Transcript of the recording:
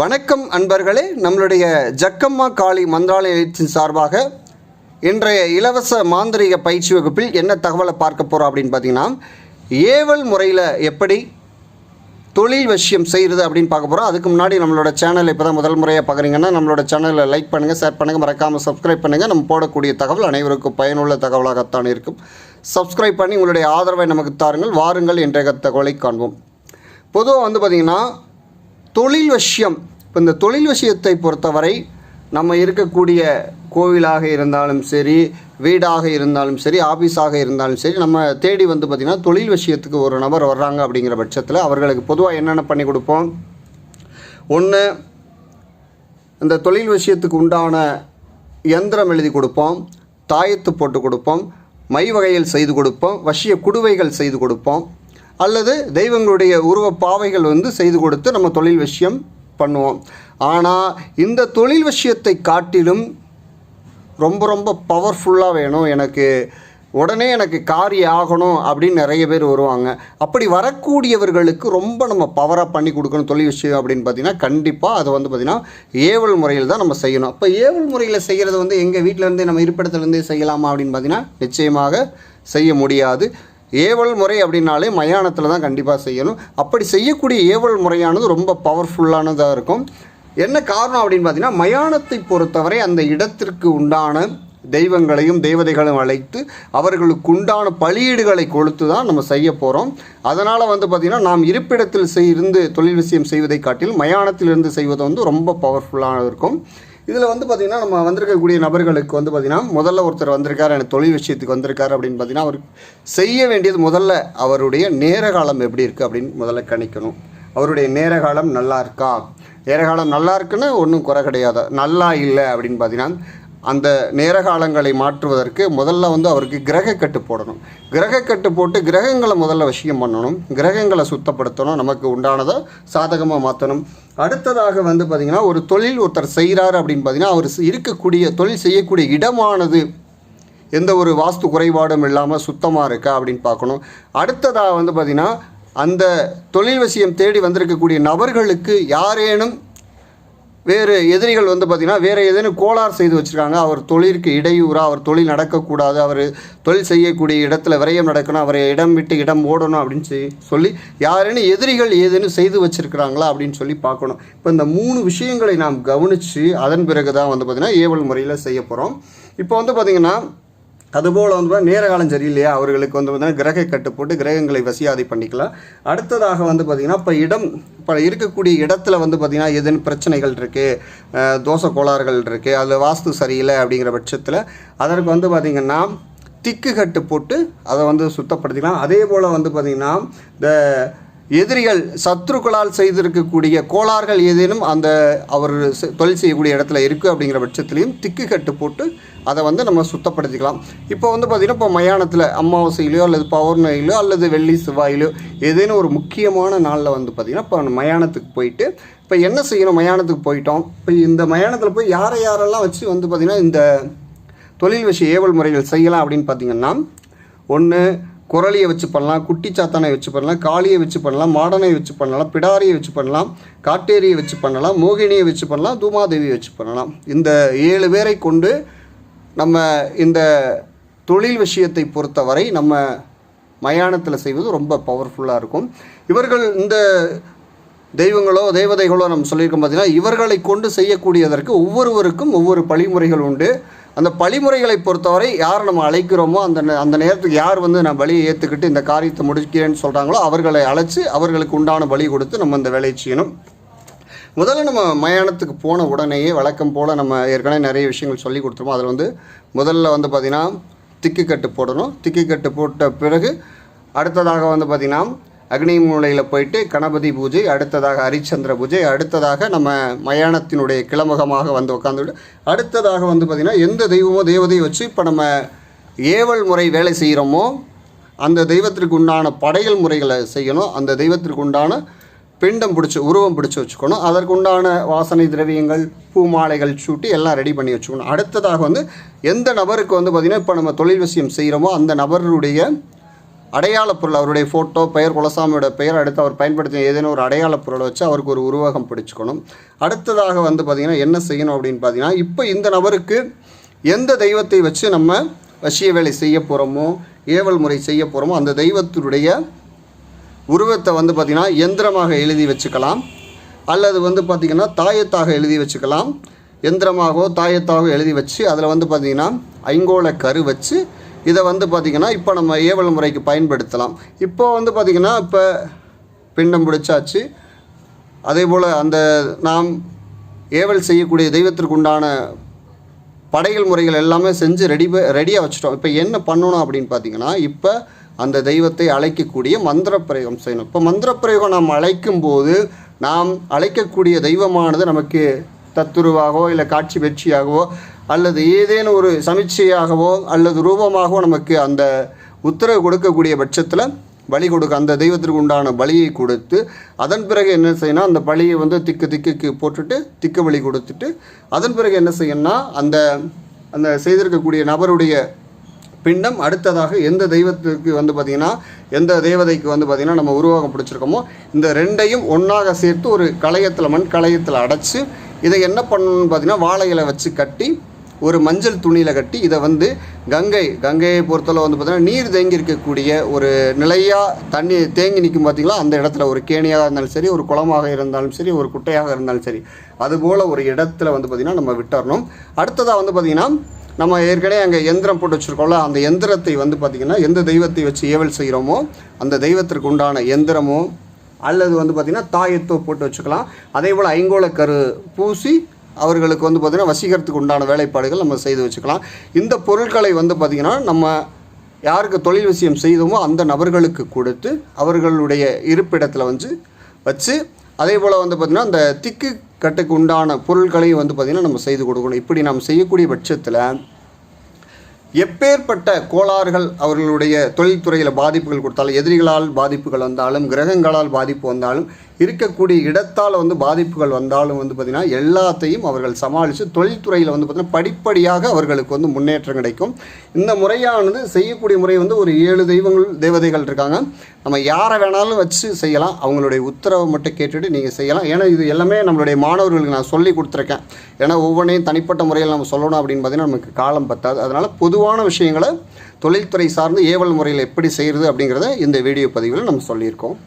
வணக்கம் அன்பர்களே நம்மளுடைய ஜக்கம்மா காளி மந்திராலயத்தின் சார்பாக இன்றைய இலவச மாந்திரிக பயிற்சி வகுப்பில் என்ன தகவலை பார்க்க போகிறோம் அப்படின்னு பார்த்தீங்கன்னா ஏவல் முறையில் எப்படி தொழில் விஷயம் செய்கிறது அப்படின்னு பார்க்க போகிறோம் அதுக்கு முன்னாடி நம்மளோட சேனல் இப்போ தான் முதல் முறையாக பார்க்குறீங்கன்னா நம்மளோட சேனலை லைக் பண்ணுங்கள் ஷேர் பண்ணுங்கள் மறக்காமல் சப்ஸ்கிரைப் பண்ணுங்கள் நம்ம போடக்கூடிய தகவல் அனைவருக்கும் பயனுள்ள தகவலாகத்தான் இருக்கும். சப்ஸ்கிரைப் பண்ணி உங்களுடைய ஆதரவை நமக்கு தாருங்கள். வாருங்கள் என்ற தகவலை காண்போம். பொதுவாக வந்து பார்த்திங்கன்னா தொழில் வசியம் இப்போ இந்த தொழில் வசியத்தை பொறுத்தவரை நம்ம இருக்கக்கூடிய கோவிலாக இருந்தாலும் சரி வீடாக இருந்தாலும் சரி ஆஃபீஸாக இருந்தாலும் சரி நம்ம தேடி வந்து பார்த்திங்கன்னா தொழில் விஷயத்துக்கு ஒரு நபர் வர்றாங்க அப்படிங்கிற பட்சத்தில் அவர்களுக்கு பொதுவாக என்னென்ன பண்ணி கொடுப்போம்? ஒன்று இந்த தொழில் விஷயத்துக்கு உண்டான இயந்திரம் எழுதி கொடுப்போம் தாயத்து போட்டு கொடுப்போம் மை வகையில் செய்து கொடுப்போம் வசிய குடுவைகள் செய்து கொடுப்போம். அல்லது தெய்வங்களுடைய உருவ பாவைகள் வந்து செய்து கொடுத்து நம்ம தொழில் விஷயம் பண்ணுவோம். ஆனால் இந்த தொழில் விஷயத்தை காட்டிலும் ரொம்ப ரொம்ப பவர்ஃபுல்லாக வேணும். எனக்கு உடனே எனக்கு காரியம் ஆகணும் அப்படின்னு நிறைய பேர் வருவாங்க. அப்படி வரக்கூடியவர்களுக்கு ரொம்ப நம்ம பவராக பண்ணி கொடுக்கணும் தொழில் விஷயம் அப்படின்னு பார்த்தீங்கன்னா கண்டிப்பாக அதை வந்து பார்த்திங்கன்னா ஏவல் முறையில் தான் நம்ம செய்யணும். அப்போ ஏவல் முறையில் செய்கிறது வந்து எங்கள் வீட்டிலேருந்தே நம்ம இருப்பிடத்துலேருந்தே செய்யலாமா அப்படின்னு பார்த்தீங்கன்னா நிச்சயமாக செய்ய முடியாது. ஏவல் முறை அப்படின்னாலே மயானத்தில் தான் கண்டிப்பாக செய்யணும். அப்படி செய்யக்கூடிய ஏவல் முறையானது ரொம்ப பவர்ஃபுல்லானதாக இருக்கும். என்ன காரணம் அப்படின்னு பார்த்தீங்கன்னா மயானத்தை பொறுத்தவரை அந்த இடத்திற்கு உண்டான தெய்வங்களையும் தெய்வதைகளையும் அழைத்து அவர்களுக்கு உண்டான பலியீடுகளை கொடுத்து தான் நம்ம செய்ய போகிறோம் அதனால் வந்து பார்த்திங்கன்னா நாம் இருப்பிடத்தில் செய் இருந்து தொழில் விஷயம் செய்வதை காட்டில் மயானத்திலிருந்து செய்வது வந்து ரொம்ப பவர்ஃபுல்லாக இருக்கும். இதில் வந்து பார்த்திங்கன்னா நம்ம வந்திருக்கக்கூடிய நபர்களுக்கு வந்து பார்த்திங்கன்னா முதல்ல ஒருத்தர் வந்திருக்கார் எனக்கு தொழில் விஷயத்துக்கு வந்திருக்கார் அப்படின்னு பார்த்தீங்கன்னா அவர் செய்ய வேண்டியது முதல்ல அவருடைய நேர காலம் எப்படி இருக்குது அப்படின்னு முதல்ல கணிக்கணும். அவருடைய நேர காலம் நல்லா இருக்கா? நேர காலம் நல்லா இருக்குன்னு ஒன்றும் குறை கிடையாது. நல்லா இல்லை அப்படின்னு பார்த்தீங்கன்னா அந்த நேர காலங்களை மாற்றுவதற்கு முதல்ல வந்து அவருக்கு கிரகக்கட்டு போடணும். கிரகக்கட்டு போட்டு கிரகங்களை முதல்ல விஷயம் பண்ணணும். கிரகங்களை சுத்தப்படுத்தணும். நமக்கு உண்டானதை சாதகமாக மாற்றணும் அடுத்ததாக வந்து பார்த்திங்கன்னா ஒரு தொழில் ஒருத்தர் செய்கிறாரு அப்படின்னு பார்த்தீங்கன்னா அவர் இருக்கக்கூடிய தொழில் செய்யக்கூடிய இடமானது எந்த ஒரு வாஸ்து குறைபாடும் இல்லாமல் சுத்தமாக இருக்கா அப்படின்னு பார்க்கணும். அடுத்ததாக வந்து பார்த்திங்கன்னா அந்த தொழில் விஷயம் தேடி வந்திருக்கக்கூடிய நபர்களுக்கு யாரேனும் வேறு எதிரிகள் வந்து பார்த்திங்கன்னா வேறு ஏதேனும் கோளாறு செய்து வச்சுருக்காங்க. அவர் தொழிலுக்கு இடையூறாக அவர் தொழில் நடக்கக்கூடாது அவர் தொழில் செய்யக்கூடிய இடத்துல விரயம் நடக்கணும் அவரை இடம் விட்டு இடம் ஓடணும் அப்படின்னு சொல்லி சொல்லி யாரேனும் எதிரிகள் ஏதேனும் செய்து வச்சுருக்கிறாங்களா அப்படின்னு சொல்லி பார்க்கணும். இப்போ இந்த மூணு விஷயங்களை நாம் கவனித்து அதன் பிறகு தான் வந்து பார்த்திங்கன்னா ஏவல் முறையில் செய்ய போகிறோம் இப்போ வந்து பார்த்திங்கன்னா அதுபோல் வந்து நேர காலம் சரியில்லையா? அவர்களுக்கு வந்து பார்த்தீங்கன்னா கிரக கட்டு போட்டு கிரகங்களை வசியாதை பண்ணிக்கலாம். அடுத்ததாக வந்து பார்த்திங்கன்னா இப்போ இடம் இப்போ இருக்கக்கூடிய இடத்துல வந்து பார்த்திங்கன்னா எதுன்னு பிரச்சனைகள் இருக்குது தோசை கோளாறுகள் இருக்குது அதில் வாஸ்து சரியில்லை அப்படிங்கிற பட்சத்தில் அதற்கு வந்து பார்த்திங்கன்னா திக்கு கட்டு போட்டு அதை வந்து சுத்தப்படுத்திக்கலாம். அதே போல் வந்து பார்த்திங்கன்னா இந்த எதிரிகள் சத்ருக்களால் செய்திருக்கக்கூடிய கோளாறுகள் ஏதேனும் அந்த அவர் செ- தொழில் செய்யக்கூடிய இடத்துல இருக்குது அப்படிங்கிற பட்சத்துலேயும் திக்கு கட்டு போட்டு அதை வந்து நம்ம சுத்தப்படுத்திக்கலாம். இப்போ வந்து பார்த்திங்கன்னா இப்போ மயானத்தில் அமாவாசையிலையோ அல்லது பௌர்ணமியிலோ அல்லது வெள்ளி செவ்வாயிலோ ஏதேனும் ஒரு முக்கியமான நாளில் வந்து பார்த்திங்கன்னா இப்போ மயானத்துக்கு போயிட்டு இப்போ என்ன செய்யணும்? மயானத்துக்கு போயிட்டோம். இப்போ இந்த மயானத்தில் போய் யாரை யாரெல்லாம் வச்சு வந்து பார்த்திங்கன்னா இந்த தொழில் விஷய ஏவல் முறைகள் செய்யலாம் அப்படின்னு பார்த்தீங்கன்னா ஒன்று குரலியை வச்சு பண்ணலாம் குட்டி சாத்தானை வச்சு பண்ணலாம் காளியை வச்சு பண்ணலாம் மாடனை வச்சு பண்ணலாம் பிடாரியை வச்சு பண்ணலாம் காட்டேரியை வச்சு பண்ணலாம் மோகினியை வச்சு பண்ணலாம் தூமாதேவியை வச்சு பண்ணலாம். இந்த ஏழு பேரை கொண்டு நம்ம இந்த தொழில் விஷயத்தை பொறுத்தவரை நம்ம மயானத்தில் செய்வது ரொம்ப பவர்ஃபுல்லாக இருக்கும். இவர்கள் இந்த தெய்வங்களோ தேவதைகளோ நம்ம சொல்லியிருக்கோம் பார்த்தீங்கன்னா இவர்களை கொண்டு செய்யக்கூடியதற்கு ஒவ்வொருவருக்கும் ஒவ்வொரு பழிமுறைகள் உண்டு. அந்த பழிமுறைகளை பொறுத்தவரை யார் நம்ம அழைக்கிறோமோ அந்த அந்த நேரத்துக்கு யார் வந்து நான் பலியை ஏற்றுக்கிட்டு இந்த காரியத்தை முடிக்கிறேன்னு சொல்கிறாங்களோ அவர்களை அழைச்சி அவர்களுக்கு உண்டான பலி கொடுத்து நம்ம இந்த வேலையை செய்யணும். முதல்ல நம்ம மயானத்துக்கு போன உடனேயே வழக்கம் போல் நம்ம ஏற்கனவே நிறைய விஷயங்கள் சொல்லி கொடுத்துருவோம் அதில் வந்து முதல்ல வந்து பார்த்திங்கன்னா திக்கு கட்டு போடணும். திக்கு கட்டு போட்ட பிறகு அடுத்ததாக வந்து பார்த்திங்கன்னா அக்னி மூலையில் போயிட்டு கணபதி பூஜை அடுத்ததாக ஹரிச்சந்திர பூஜை அடுத்ததாக நம்ம மயானத்தினுடைய கிளமுகமாக வந்து உட்காந்துட்டு அடுத்ததாக வந்து பார்த்திங்கன்னா எந்த தெய்வமோ தேவதையை வச்சு இப்போ நம்ம ஏவல் முறை வேலை செய்கிறோமோ அந்த தெய்வத்திற்கு உண்டான படையல் முறைகளை செய்யணும். அந்த தெய்வத்திற்கு உண்டான பிண்டம் பிடிச்சி உருவம் பிடிச்சி வச்சுக்கணும். அதற்குண்டான வாசனை திரவியங்கள் பூ மாலைகள் சூட்டி எல்லாம் ரெடி பண்ணி வச்சுக்கணும். அடுத்ததாக வந்து எந்த நபருக்கு வந்து பார்த்திங்கன்னா இப்போ நம்ம தொழில் விஷயம் செய்கிறோமோ அந்த நபருடைய அடையாள பொருள் அவருடைய ஃபோட்டோ பெயர் குலசாமியோட பெயர் அடுத்து அவர் பயன்படுத்தின ஏதேனும் ஒரு அடையாள பொருளை வச்சு அவருக்கு ஒரு உருவகம் பிடிச்சிக்கணும். அடுத்ததாக வந்து பார்த்திங்கன்னா என்ன செய்யணும் அப்படின்னு பார்த்தீங்கன்னா இப்போ இந்த நபருக்கு எந்த தெய்வத்தை வச்சு நம்ம வசிய வேலை செய்ய போகிறோமோ ஏவல் முறை செய்ய போகிறோமோ அந்த தெய்வத்தினுடைய உருவத்தை வந்து பார்த்திங்கன்னா எந்திரமாக எழுதி வச்சுக்கலாம். அல்லது வந்து பார்த்திங்கன்னா தாயத்தாக எழுதி வச்சுக்கலாம். எந்திரமாகவோ தாயத்தாகவோ எழுதி வச்சு அதில் வந்து பார்த்திங்கன்னா ஐங்கோல கரு வச்சு இதை வந்து பார்த்திங்கன்னா இப்போ நம்ம ஏவல் முறைக்கு பயன்படுத்தலாம். இப்போ வந்து பார்த்திங்கன்னா இப்போ பிண்டம் பிடிச்சாச்சு. அதே போல் அந்த நாம் ஏவல் செய்யக்கூடிய தெய்வத்திற்கு உண்டான படைகள் முறைகள் எல்லாமே செஞ்சு ரெடி ரெடியாக வச்சுட்டோம். இப்போ என்ன பண்ணணும் அப்படின்னு பார்த்தீங்கன்னா இப்போ அந்த தெய்வத்தை அழைக்கக்கூடிய மந்திர பிரயோகம் செய்யணும். இப்போ மந்திர பிரயோகம் நாம் அழைக்கும் போது நாம் அழைக்கக்கூடிய தெய்வமானது நமக்கு தத்துருவாகவோ இல்லை காட்சி வெற்றியாகவோ அல்லது ஏதேனும் ஒரு சமீட்சையாகவோ அல்லது ரூபமாகவோ நமக்கு அந்த உத்தரவு கொடுக்கக்கூடிய பட்சத்தில் பலி கொடுக்க அந்த தெய்வத்திற்கு உண்டான பலியை கொடுத்து அதன் பிறகு என்ன செய்யணும் அந்த பலியை வந்து திக்கு திக்குக்கு போட்டுட்டு திக்கு பலி கொடுத்துட்டு அதன் பிறகு என்ன செய்யணும்னா அந்த அந்த செய்திருக்கக்கூடிய நபருடைய பிண்டம் அடுத்ததாக எந்த தெய்வத்துக்கு வந்து பார்த்திங்கன்னா எந்த தேவதைக்கு வந்து பார்த்திங்கன்னா நம்ம உருவாகம் பிடிச்சிருக்கோமோ இந்த ரெண்டையும் ஒன்றாக சேர்த்து ஒரு களையத்தில் மண் களையத்தில் அடைச்சி இதை என்ன பண்ணணும்னு பார்த்தீங்கன்னா வாழை இலை வச்சு கட்டி ஒரு மஞ்சள் துணியில் கட்டி இதை வந்து கங்கை கங்கையை பொறுத்தளவு வந்து பார்த்திங்கன்னா நீர் தேங்கி இருக்கக்கூடிய ஒரு நிலையாக தண்ணி தேங்கி நிற்கும் பார்த்திங்களா அந்த இடத்துல ஒரு கேணியாக இருந்தாலும் சரி ஒரு குளமாக இருந்தாலும் சரி ஒரு குட்டையாக இருந்தாலும் சரி அதுபோல் ஒரு இடத்துல வந்து பார்த்திங்கன்னா நம்ம விட்டுறணும். அடுத்ததாக வந்து பார்த்திங்கன்னா நம்ம ஏற்கனவே அங்கே எந்திரம் போட்டு வச்சுருக்கோம்ல அந்த எந்திரத்தை வந்து பார்த்திங்கன்னா எந்த தெய்வத்தை வச்சு ஏவல் செய்கிறோமோ அந்த தெய்வத்திற்கு உண்டான எந்திரமோ அல்லது வந்து பார்த்திங்கன்னா தாயத்தோ போட்டு வச்சுக்கலாம். அதே போல் ஐங்கோல கரு பூசி அவர்களுக்கு வந்து பார்த்திங்கன்னா வசீகரத்துக்கு உண்டான வேலைப்பாடுகள் நம்ம செய்து வச்சுக்கலாம். இந்த பொருட்களை வந்து பார்த்திங்கன்னா நம்ம யாருக்கு தொழில் விஷயம் செய்தோமோ அந்த நபர்களுக்கு கொடுத்து அவர்களுடைய இருப்பிடத்தில் வந்து வச்சு அதே போல் வந்து பார்த்திங்கன்னா அந்த திக்கு கட்டுக்கு உண்டான பொருட்களையும் வந்து பார்த்திங்கன்னா நம்ம செய்து கொடுக்கணும். இப்படி நம்ம செய்யக்கூடிய பட்சத்தில் எப்பேற்பட்ட கோளாறுகள் அவர்களுடைய தொழில்துறையில் பாதிப்புகள் கொடுத்தாலும் எதிரிகளால் பாதிப்புகள் வந்தாலும் கிரகங்களால் பாதிப்பு வந்தாலும் இருக்கக்கூடிய இடத்தால் வந்து பாதிப்புகள் வந்தாலும் வந்து பார்த்திங்கன்னா எல்லாத்தையும் அவர்கள் சமாளித்து தொழில்துறையில் வந்து பார்த்திங்கன்னா படிப்படியாக அவர்களுக்கு வந்து முன்னேற்றம் கிடைக்கும். இந்த முறையானது செய்யக்கூடிய முறை வந்து ஒரு ஏழு தெய்வங்கள் தேவதைகள் இருக்காங்க. நம்ம யாரை வேணாலும் வச்சு செய்யலாம். அவங்களுடைய உத்தரவை மட்டும் கேட்டுட்டு நீங்கள் செய்யலாம். ஏன்னா இது எல்லாமே நம்மளுடைய மாணவர்களுக்கு நான் சொல்லி கொடுத்துருக்கேன். ஏன்னா ஒவ்வொன்றையும் தனிப்பட்ட முறையில் நம்ம சொல்லணும் அப்படின்னு பார்த்தீங்கன்னா நமக்கு காலம் பத்தாது. அதனால் பொதுவான விஷயங்களை தொழில்துறை சார்ந்து ஏவல் முறையில் எப்படி செய்கிறது அப்படிங்கிறத இந்த வீடியோ பதிவில் நம்ம சொல்லியிருக்கோம்.